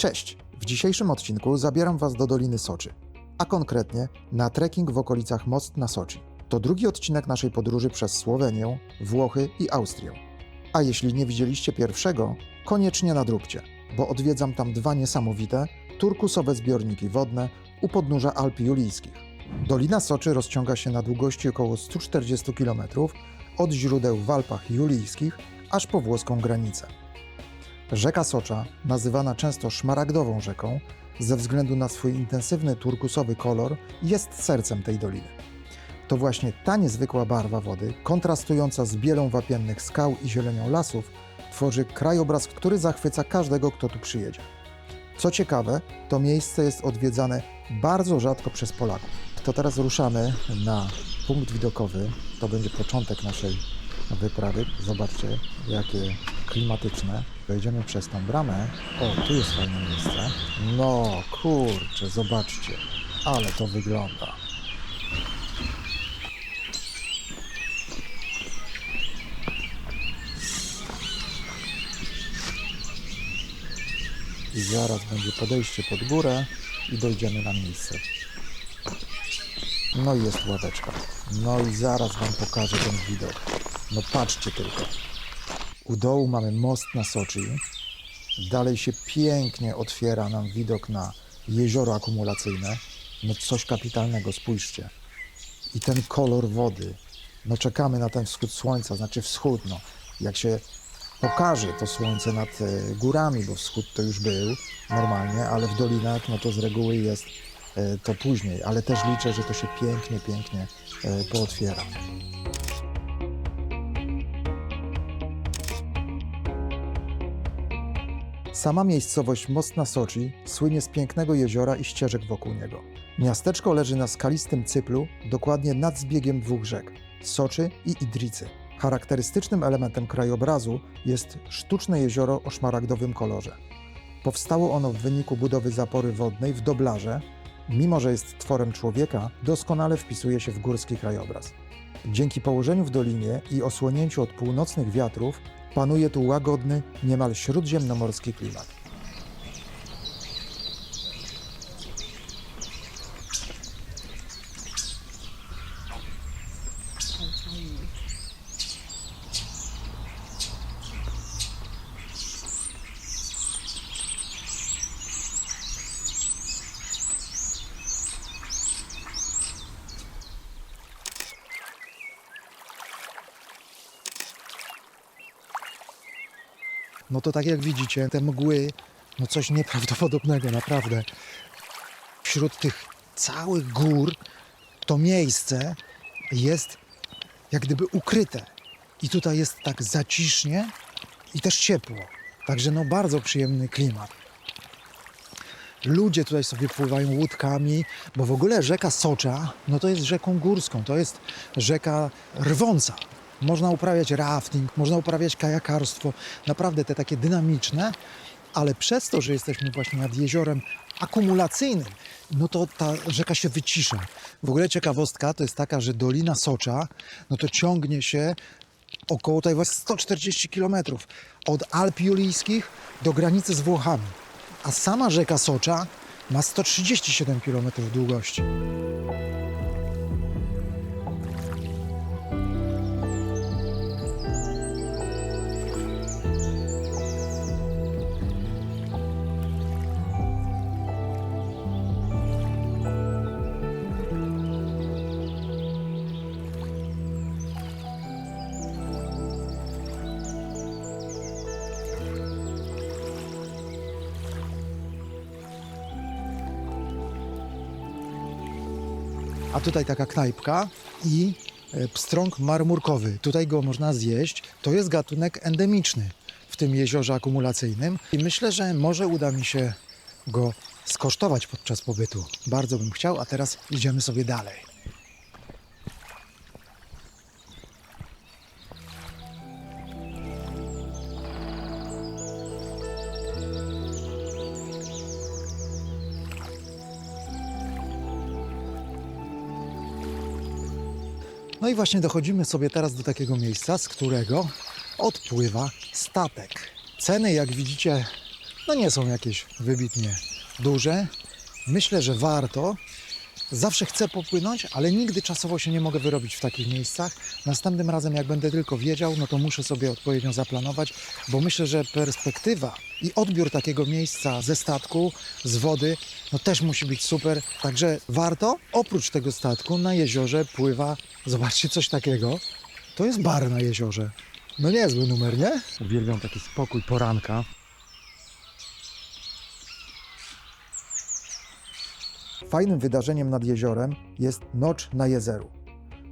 Cześć! W dzisiejszym odcinku zabieram Was do Doliny Soczy, a konkretnie na trekking w okolicach Most na Soczi. To drugi odcinek naszej podróży przez Słowenię, Włochy i Austrię. A jeśli nie widzieliście pierwszego, koniecznie nadróbcie, bo odwiedzam tam dwa niesamowite, turkusowe zbiorniki wodne u podnóża Alp Julijskich. Dolina Soczy rozciąga się na długości około 140 km od źródeł w Alpach Julijskich aż po włoską granicę. Rzeka Socza, nazywana często szmaragdową rzeką, ze względu na swój intensywny turkusowy kolor, jest sercem tej doliny. To właśnie ta niezwykła barwa wody, kontrastująca z bielą wapiennych skał i zielenią lasów, tworzy krajobraz, który zachwyca każdego, kto tu przyjedzie. Co ciekawe, to miejsce jest odwiedzane bardzo rzadko przez Polaków. To teraz ruszamy na punkt widokowy. To będzie początek naszej wyprawy. Zobaczcie, jakie klimatyczne. Wejdziemy przez tą bramę. O, tu jest fajne miejsce. No, kurczę, zobaczcie, ale to wygląda. I zaraz będzie podejście pod górę i dojdziemy na miejsce. No i jest ławeczka. No i zaraz Wam pokażę ten widok. No patrzcie tylko. U dołu mamy most na Soczi. Dalej się pięknie otwiera nam widok na jezioro akumulacyjne. No coś kapitalnego, spójrzcie. I ten kolor wody. No czekamy na ten wschód słońca, znaczy wschód, no. Jak się pokaże to słońce nad e, górami, bo wschód to już był normalnie, ale w dolinach no to z reguły jest e, to później, ale też liczę, że to się pięknie, pięknie e, pootwiera. Sama miejscowość Most na Soczi słynie z pięknego jeziora i ścieżek wokół niego. Miasteczko leży na skalistym cyplu, dokładnie nad zbiegiem dwóch rzek Soczy i Idricy. Charakterystycznym elementem krajobrazu jest sztuczne jezioro o szmaragdowym kolorze. Powstało ono w wyniku budowy zapory wodnej w Doblarze. Mimo, że jest tworem człowieka, doskonale wpisuje się w górski krajobraz. Dzięki położeniu w dolinie i osłonięciu od północnych wiatrów panuje tu łagodny, niemal śródziemnomorski klimat. No to tak jak widzicie, te mgły, no coś nieprawdopodobnego, naprawdę. Wśród tych całych gór to miejsce jest jak gdyby ukryte. I tutaj jest tak zacisznie i też ciepło. Także no bardzo przyjemny klimat. Ludzie tutaj sobie pływają łódkami, bo w ogóle rzeka Socza, no to jest rzeką górską, to jest rzeka rwąca. Można uprawiać rafting, można uprawiać kajakarstwo, naprawdę te takie dynamiczne, ale przez to, że jesteśmy właśnie nad jeziorem akumulacyjnym, no to ta rzeka się wycisza. W ogóle ciekawostka to jest taka, że Dolina Socza, no to ciągnie się około tutaj właśnie 140 km od Alp Julijskich do granicy z Włochami, a sama rzeka Socza ma 137 km długości. A tutaj taka knajpka i e, pstrąg marmurkowy. Tutaj go można zjeść. To jest gatunek endemiczny w tym jeziorze akumulacyjnym i myślę, że może uda mi się go skosztować podczas pobytu. Bardzo bym chciał, a teraz idziemy sobie dalej. No i właśnie dochodzimy sobie teraz do takiego miejsca, z którego odpływa statek. Ceny, jak widzicie, no nie są jakieś wybitnie duże. Myślę, że warto. Zawsze chcę popłynąć, ale nigdy czasowo się nie mogę wyrobić w takich miejscach. Następnym razem, jak będę tylko wiedział, no to muszę sobie odpowiednio zaplanować, bo myślę, że perspektywa i odbiór takiego miejsca ze statku, z wody, no też musi być super. Także warto. Oprócz tego statku na jeziorze pływa, zobaczcie coś takiego. To jest bar na jeziorze. No niezły numer, nie? Uwielbiam taki spokój poranka. Fajnym wydarzeniem nad jeziorem jest Nocz na Jezeru.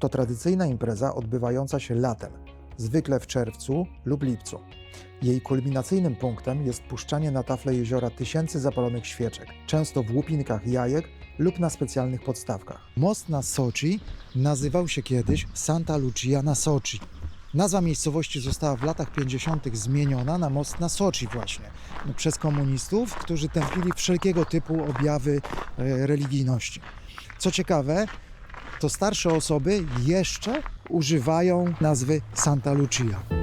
To tradycyjna impreza odbywająca się latem, zwykle w czerwcu lub lipcu. Jej kulminacyjnym punktem jest puszczanie na tafle jeziora tysięcy zapalonych świeczek, często w łupinkach jajek lub na specjalnych podstawkach. Most na Sochi nazywał się kiedyś Santa Lucia na Sochi. Nazwa miejscowości została w latach 50. zmieniona na most na Sochi właśnie przez komunistów, którzy tępili wszelkiego typu objawy e, religijności. Co ciekawe, to starsze osoby jeszcze używają nazwy Santa Lucia.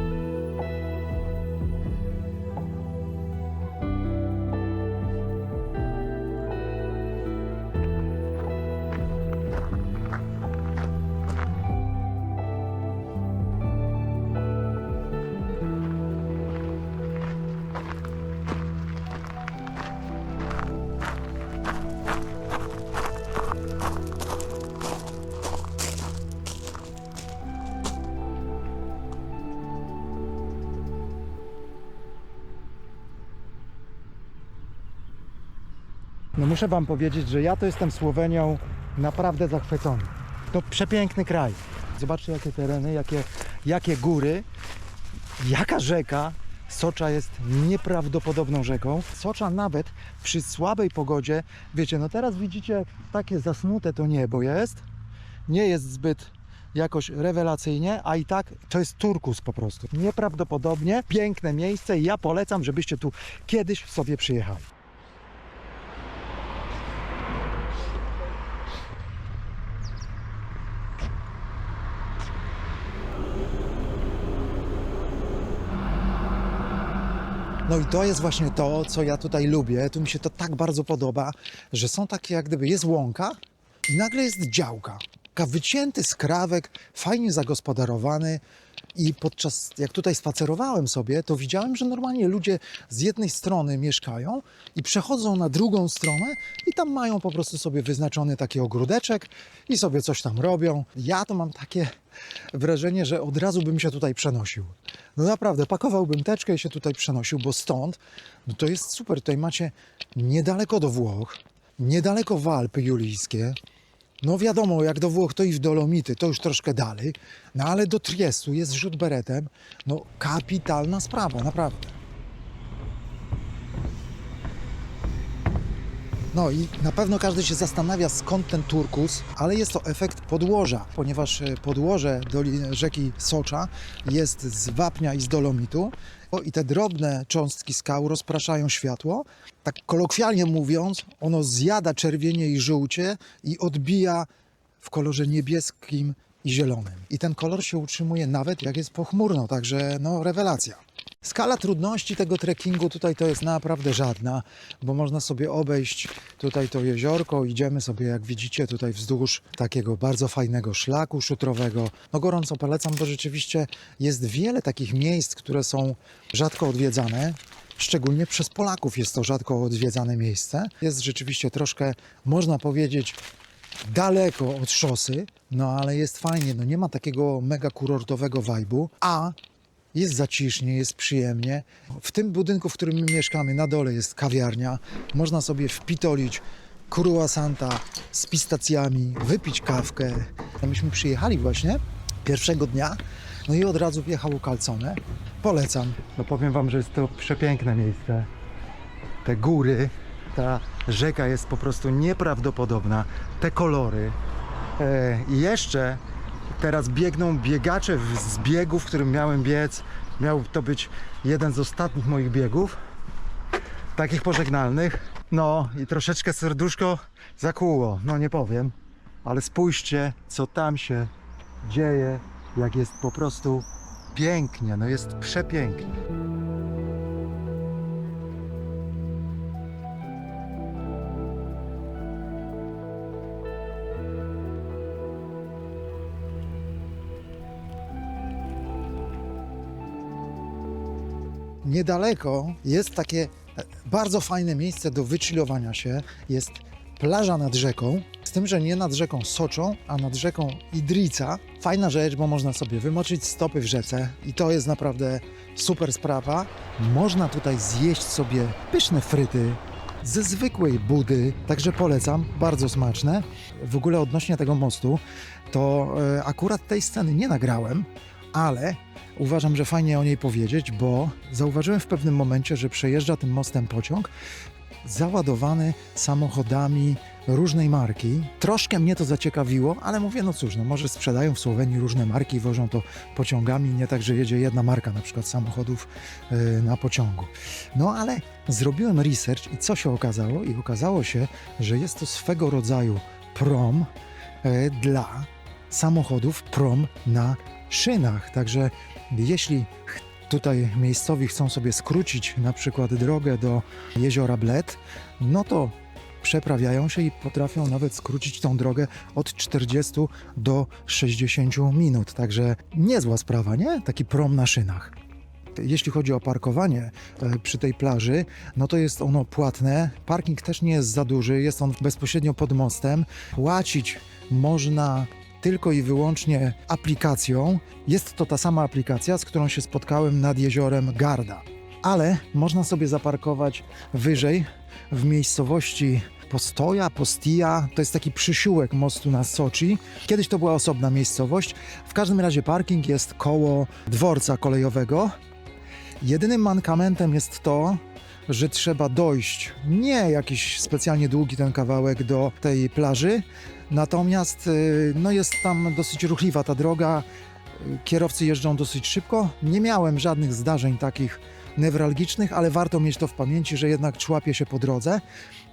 No muszę Wam powiedzieć, że ja to jestem Słowenią naprawdę zachwycony. To przepiękny kraj. Zobaczcie jakie tereny, jakie, jakie góry, jaka rzeka. Socza jest nieprawdopodobną rzeką. Socza nawet przy słabej pogodzie, wiecie, no teraz widzicie takie zasnute to niebo jest. Nie jest zbyt jakoś rewelacyjnie, a i tak to jest turkus po prostu. Nieprawdopodobnie piękne miejsce i ja polecam, żebyście tu kiedyś sobie przyjechali. No i to jest właśnie to, co ja tutaj lubię. Tu mi się to tak bardzo podoba, że są takie jak gdyby jest łąka i nagle jest działka. Taka wycięty skrawek, fajnie zagospodarowany. I podczas, jak tutaj spacerowałem sobie, to widziałem, że normalnie ludzie z jednej strony mieszkają i przechodzą na drugą stronę i tam mają po prostu sobie wyznaczony taki ogródeczek i sobie coś tam robią. Ja to mam takie wrażenie, że od razu bym się tutaj przenosił. No naprawdę, pakowałbym teczkę i się tutaj przenosił, bo stąd, no to jest super. Tutaj macie niedaleko do Włoch, niedaleko w Alpy Julijskie. No wiadomo, jak do Włoch to i w Dolomity, to już troszkę dalej. No ale do Triestu jest rzut beretem. No kapitalna sprawa, naprawdę. No i na pewno każdy się zastanawia skąd ten turkus, ale jest to efekt podłoża, ponieważ e, podłoże doliny rzeki Socza jest z wapnia i z dolomitu i te drobne cząstki skał rozpraszają światło. Tak kolokwialnie mówiąc, ono zjada czerwienie i żółcie i odbija w kolorze niebieskim i zielonym. I ten kolor się utrzymuje nawet jak jest pochmurno, także no rewelacja. Skala trudności tego trekkingu tutaj to jest naprawdę żadna, bo można sobie obejść tutaj to jeziorko. Idziemy sobie, jak widzicie, tutaj wzdłuż takiego bardzo fajnego szlaku szutrowego. No gorąco polecam, bo rzeczywiście jest wiele takich miejsc, które są rzadko odwiedzane. Szczególnie przez Polaków jest to rzadko odwiedzane miejsce. Jest rzeczywiście troszkę, można powiedzieć, daleko od szosy, no ale jest fajnie, no nie ma takiego mega kurortowego vibe'u, a jest zacisznie, jest przyjemnie. W tym budynku, w którym my mieszkamy, na dole jest kawiarnia. Można sobie wpitolić santa z pistacjami, wypić kawkę. Myśmy przyjechali właśnie pierwszego dnia, no i od razu wjechało kalcone. Polecam. No powiem Wam, że jest to przepiękne miejsce. Te góry, ta rzeka jest po prostu nieprawdopodobna. Te kolory. E, jeszcze teraz biegną biegacze z biegu, w którym miałem biec. Miał to być jeden z ostatnich moich biegów, takich pożegnalnych. No i troszeczkę serduszko zakłuło, no nie powiem, ale spójrzcie, co tam się dzieje, jak jest po prostu pięknie, no jest przepięknie. Niedaleko jest takie e, bardzo fajne miejsce do wychillowania się. Jest plaża nad rzeką, z tym, że nie nad rzeką Soczą, a nad rzeką Idrica. Fajna rzecz, bo można sobie wymoczyć stopy w rzece i to jest naprawdę super sprawa. Można tutaj zjeść sobie pyszne fryty ze zwykłej budy, także polecam, bardzo smaczne. W ogóle odnośnie tego mostu, to e, akurat tej sceny nie nagrałem, ale uważam, że fajnie o niej powiedzieć, bo zauważyłem w pewnym momencie, że przejeżdża tym mostem pociąg załadowany samochodami różnej marki. Troszkę mnie to zaciekawiło, ale mówię, no cóż, no może sprzedają w Słowenii różne marki, wożą to pociągami, nie tak, że jedzie jedna marka na przykład samochodów yy, na pociągu. No ale zrobiłem research i co się okazało? I okazało się, że jest to swego rodzaju prom yy, dla samochodów prom na szynach. Także jeśli tutaj miejscowi chcą sobie skrócić na przykład drogę do jeziora Bled, no to przeprawiają się i potrafią nawet skrócić tą drogę od 40 do 60 minut. Także niezła sprawa, nie? Taki prom na szynach. Jeśli chodzi o parkowanie e, przy tej plaży, no to jest ono płatne. Parking też nie jest za duży, jest on bezpośrednio pod mostem. Płacić można tylko i wyłącznie aplikacją. Jest to ta sama aplikacja, z którą się spotkałem nad jeziorem Garda. Ale można sobie zaparkować wyżej w miejscowości Postoja, Postija. To jest taki przysiółek mostu na Soczi. Kiedyś to była osobna miejscowość. W każdym razie parking jest koło dworca kolejowego. Jedynym mankamentem jest to, że trzeba dojść, nie jakiś specjalnie długi ten kawałek do tej plaży, natomiast y, no jest tam dosyć ruchliwa ta droga, kierowcy jeżdżą dosyć szybko. Nie miałem żadnych zdarzeń takich newralgicznych, ale warto mieć to w pamięci, że jednak człapie się po drodze.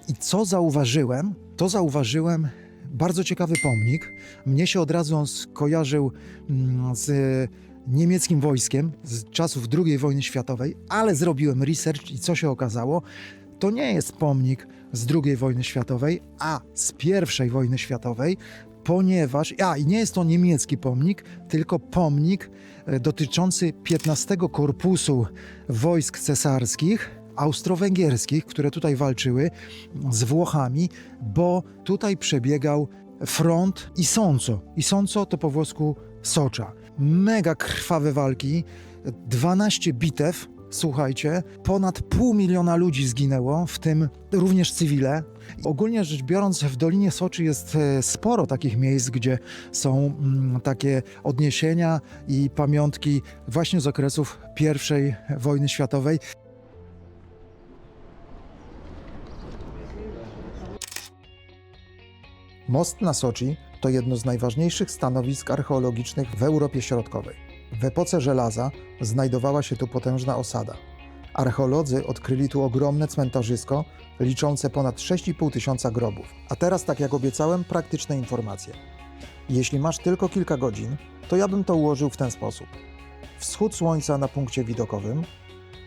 I co zauważyłem? To zauważyłem bardzo ciekawy pomnik. Mnie się od razu on skojarzył mm, z niemieckim wojskiem z czasów II wojny światowej, ale zrobiłem research i co się okazało? To nie jest pomnik z II wojny światowej, a z I wojny światowej, ponieważ, a i nie jest to niemiecki pomnik, tylko pomnik e, dotyczący 15 Korpusu Wojsk Cesarskich, austro-węgierskich, które tutaj walczyły z Włochami, bo tutaj przebiegał front Isonco. Isonco to po włosku Socza. Mega krwawe walki, 12 bitew, słuchajcie, ponad pół miliona ludzi zginęło, w tym również cywile. Ogólnie rzecz biorąc, w Dolinie Soczy jest e, sporo takich miejsc, gdzie są mm, takie odniesienia i pamiątki właśnie z okresów I wojny światowej. Most na Soczi to jedno z najważniejszych stanowisk archeologicznych w Europie Środkowej. W epoce żelaza znajdowała się tu potężna osada. Archeolodzy odkryli tu ogromne cmentarzysko liczące ponad 6,5 tysiąca grobów. A teraz, tak jak obiecałem, praktyczne informacje. Jeśli masz tylko kilka godzin, to ja bym to ułożył w ten sposób. Wschód słońca na punkcie widokowym,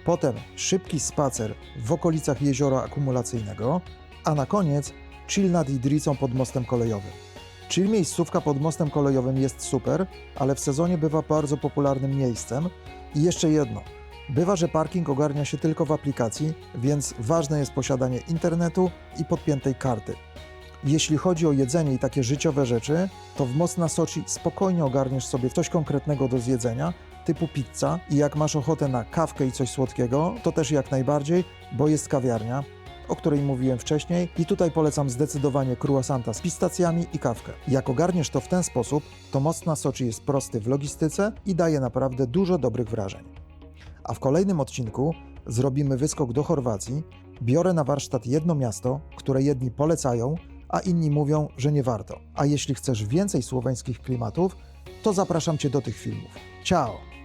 potem szybki spacer w okolicach jeziora akumulacyjnego, a na koniec chill nad Idricą pod mostem kolejowym. Chill miejscówka pod mostem kolejowym jest super, ale w sezonie bywa bardzo popularnym miejscem. I jeszcze jedno. Bywa, że parking ogarnia się tylko w aplikacji, więc ważne jest posiadanie internetu i podpiętej karty. Jeśli chodzi o jedzenie i takie życiowe rzeczy, to w Most na Soczi spokojnie ogarniesz sobie coś konkretnego do zjedzenia, typu pizza i jak masz ochotę na kawkę i coś słodkiego, to też jak najbardziej, bo jest kawiarnia, o której mówiłem wcześniej i tutaj polecam zdecydowanie croissanta z pistacjami i kawkę. Jak ogarniesz to w ten sposób, to Most na Soczi jest prosty w logistyce i daje naprawdę dużo dobrych wrażeń. A w kolejnym odcinku zrobimy wyskok do Chorwacji, biorę na warsztat jedno miasto, które jedni polecają, a inni mówią, że nie warto. A jeśli chcesz więcej słoweńskich klimatów, to zapraszam Cię do tych filmów. Ciao!